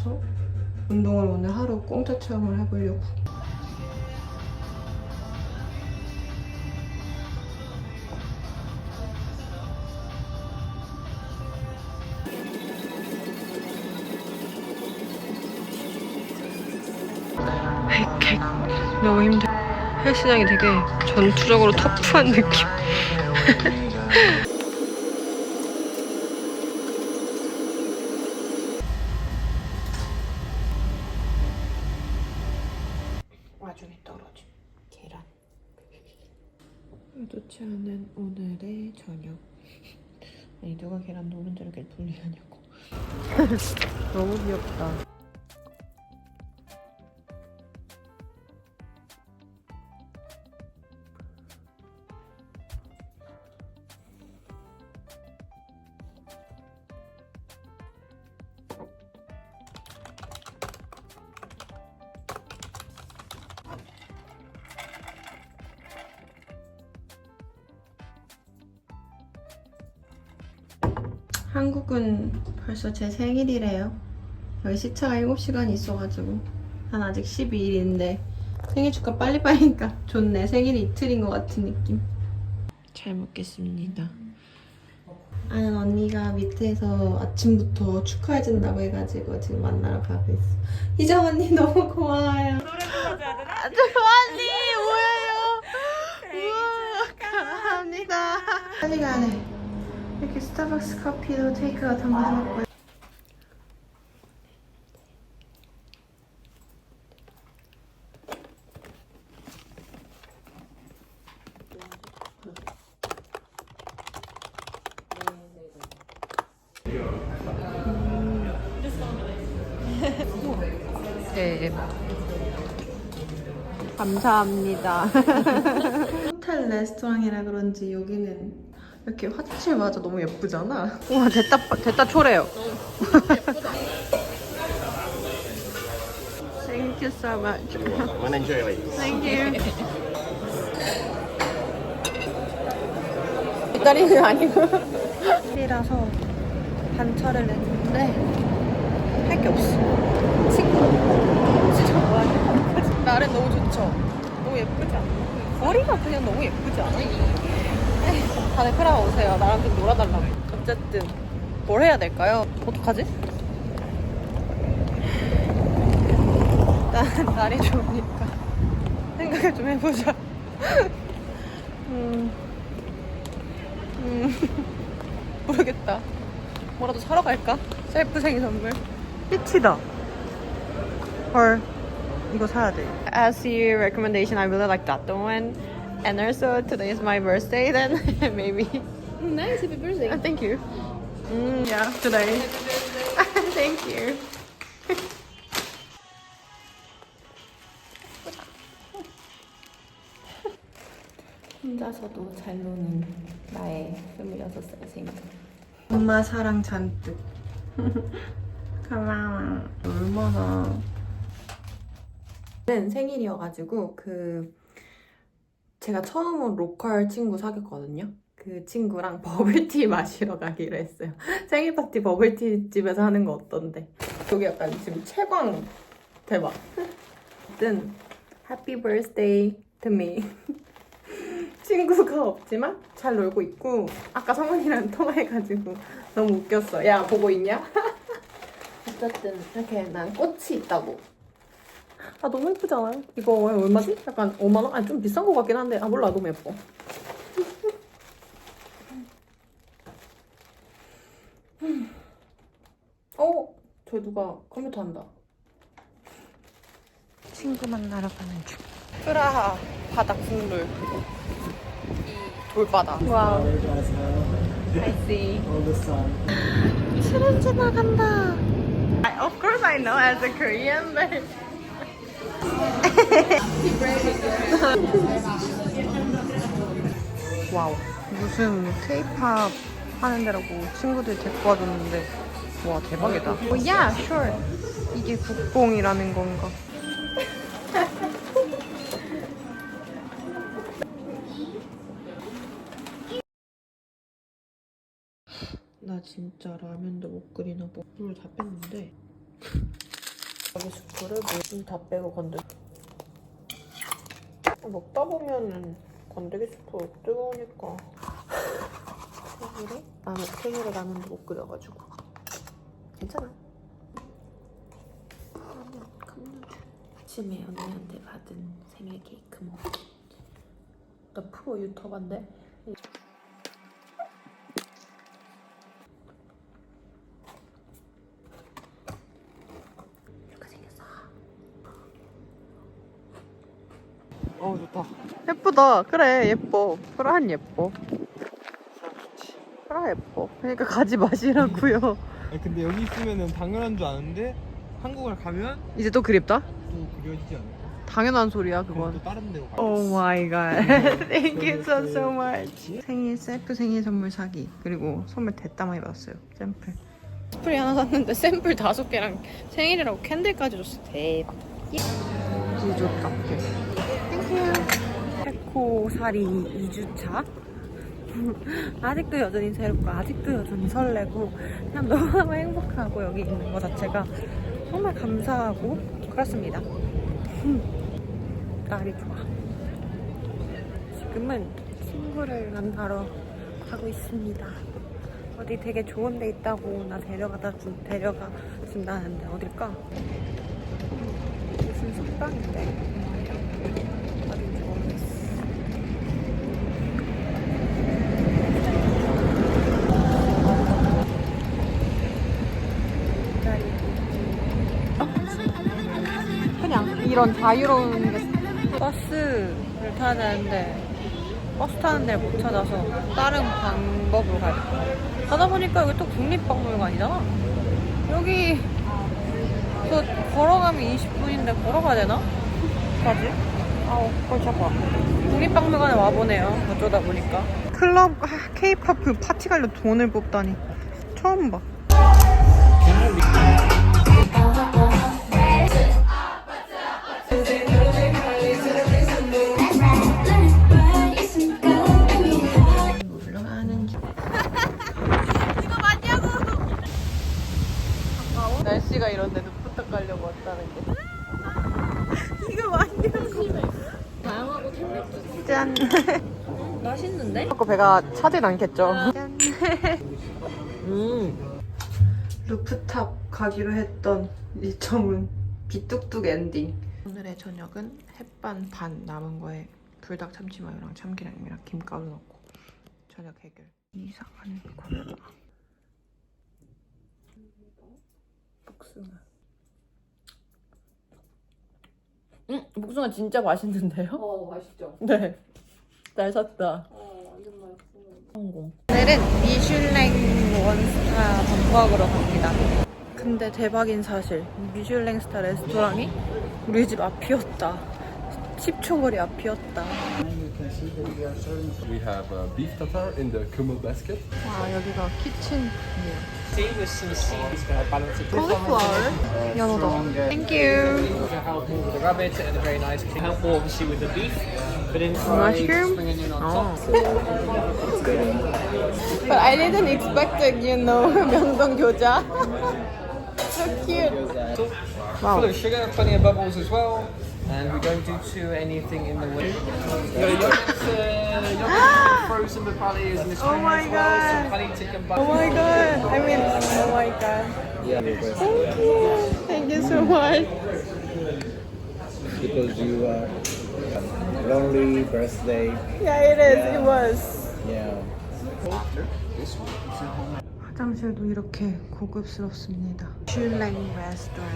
사서 운동을 오늘 하루 공짜 체험을 해보려고. 이렇게 너무 힘들. 헬스장이 되게 전투적으로 터프한 느낌. 와중에 떨어진 계란. 않은 오늘의 저녁. 아니 누가 계란 노른자를 이렇게 분리하냐고. 너무 귀엽다. 한국은 벌써 제 생일이래요. 여기 시차가 7시간 있어가지고 난 아직 12일인데 생일 축하 빨리빨리니까 좋네. 생일이 이틀인 것 같은 느낌. 잘 먹겠습니다. 아는 언니가 밑에서 아침부터 축하해준다고 해가지고 지금 만나러 가고 있어. 희정 언니 너무 고마워요. 아주 언니 뭐예요? 우와 감사합니다. 빨리 돼. 이렇게 스타벅스 커피도 테이크가 담아놨고요. 네. 감사합니다. 호텔 레스토랑이라 그런지 여기는 이렇게 화장실마저 너무 예쁘잖아. 우와 됐다 됐다 초래요. Thank you so much. Wanna enjoy it. Thank you. 뒷다리는 아니고. 이라서 반차를 냈는데 할 게 없어. 친구. 진짜 뭐하냐. 날은 너무 좋죠. 너무 예쁘지 않아? 머리가 그냥 너무 예쁘지 않아? 다들 크라마 오세요. 나랑 좀 놀아달라고. 어쨌든 뭘 해야 될까요? 어떡하지? 일단 날이 좋으니까 생각을 좀 해보자. 음, 음, 모르겠다. 뭐라도 사러 갈까? 셀프 생일 선물. 피치다. 헐, 이거 사야 돼. As your recommendation, I really like that one. And also today is my birthday, then maybe. Nice, happy birthday. Uh, thank you. Mm, yeah, today. thank you. 혼자서도 잘 노는 나의 26살 생일. 엄마 사랑 잔뜩. 고마워. 얼마나. 는 생일이어가지고 그 제가 처음으로 로컬 친구 사귀었거든요. 그 친구랑 버블티 마시러 가기로 했어요. 생일 파티 버블티 집에서 하는 거 어떤데? 여기 약간 지금 채광 대박. 어쨌든 해피 버스데이 to me. 친구가 없지만 잘 놀고 있고 아까 성훈이랑 통화해가지고 너무 웃겼어. 야 보고 있냐? 어쨌든 이렇게 난 꽃이 있다고. 아 너무 예쁘지 않아요? 이거 얼마지? 약간 5만 원? 아니 좀 비싼 거 같긴 한데 아 몰라 너무 예뻐. 어? 저 누가 컴퓨터 한다. 친구 만나러 가는 중. 프라하 바다 국룰. 이 돌바다. 와우. I see. 트렌즈 나간다. I, of course I know as a Korean, but. 와우. 무슨 K-pop 하는 데라고 친구들 데리고 와줬는데 와 대박이다. 오, yeah, sure. 이게 국뽕이라는 건가? 나 진짜 라면도 못 끓이나 봐. 물을 다 뺐는데 여기 스프를 물다 빼고 건들. 먹다 보면은 건더기 스프 뜨거우니까. 생일에 나는 생일에 라면도 못 끓여가지고 괜찮아. 라면 컵누들. 아침에 언니한테 받은 생일 케이크 먹. 나 프로 유튜버인데. 이렇게 생겼어. 어 좋다. 예쁘다. 그래 예뻐. 프라한 예뻐. 프라 예뻐. 그러니까 가지 마시라고요. 아니, 근데 여기 있으면은 당연한 줄 아는데 한국을 가면 이제 또 그립다? 또 그려지지 않을까? 당연한 소리야 그건. 또 다른 데로 가. 오 마이 갓. Thank you so so much. 생일 셀프 생일 선물 사기. 그리고 선물 대따 많이 받았어요. 샘플. 스프레이 하나 샀는데 샘플 다섯 개랑 생일이라고 캔들까지 줬어. 대박. 이조 카페. 살이 2주차. 아직도 여전히 새롭고 아직도 여전히 설레고 그냥 너무 행복하고 여기 있는 것 자체가 정말 감사하고 그렇습니다. 날이 좋아. 지금은 친구를 만나러 가고 있습니다. 어디 되게 좋은 데 있다고 나 데려가다 준, 데려가 준다는데 어딜까? 무슨 숙박인데 이런 자유로운 게 버스를 타야 되는데 버스 타는 데를 못 찾아서 다른 방법으로 갈 거야. 가다 보니까 여기 또 국립박물관이잖아. 여기 저 걸어가면 20분인데 걸어가야 되나? 까지? 아우 골치 아파. 국립박물관에 와보네요. 어쩌다 보니까. 클럽 케이팝 파티 가려 돈을 뽑다니 처음 봐. 짠. 맛있는데? 자꾸 배가 차진 않겠죠? 짠. 음. 루프탑 가기로 했던 일정은 비뚝뚝 엔딩. 오늘의 저녁은 햇반 반 남은 거에 불닭 참치마요랑 참기름이랑 김가루 넣고 저녁 해결. 이상한 콜라. 복숭아. 음, 복숭아 진짜 맛있는데요? 어 맛있죠. 네. 잘 샀다. 어 완전 맛있어. 성공. 오늘은 미슐랭 원스타 밥 먹으러 갑니다. 근데 대박인 사실 미슐랭 스타 레스토랑이 우리 집 앞이었다. 10초 거리 앞이었다. We have uh, beef tartare in the Kummel basket. 와 여기가 키친이에요. 콜리플라워 연어다. a in fried Mushroom? 어. top. But I didn't expect it, you know, 명동 교자. so cute. Full of sugar, plenty of bubbles as well. And we don't do too anything in the way. Your yogurt, uh, yogurt frozen with barley is in this Oh my as well. God. Some honey chicken butter. Oh my god. I mean, oh my god. Yeah. Thank you. Thank you so much. because you are lonely birthday. Yeah, it is. It was. Yeah. 화장실도 이렇게 고급스럽습니다. 슐랭 레스토랑.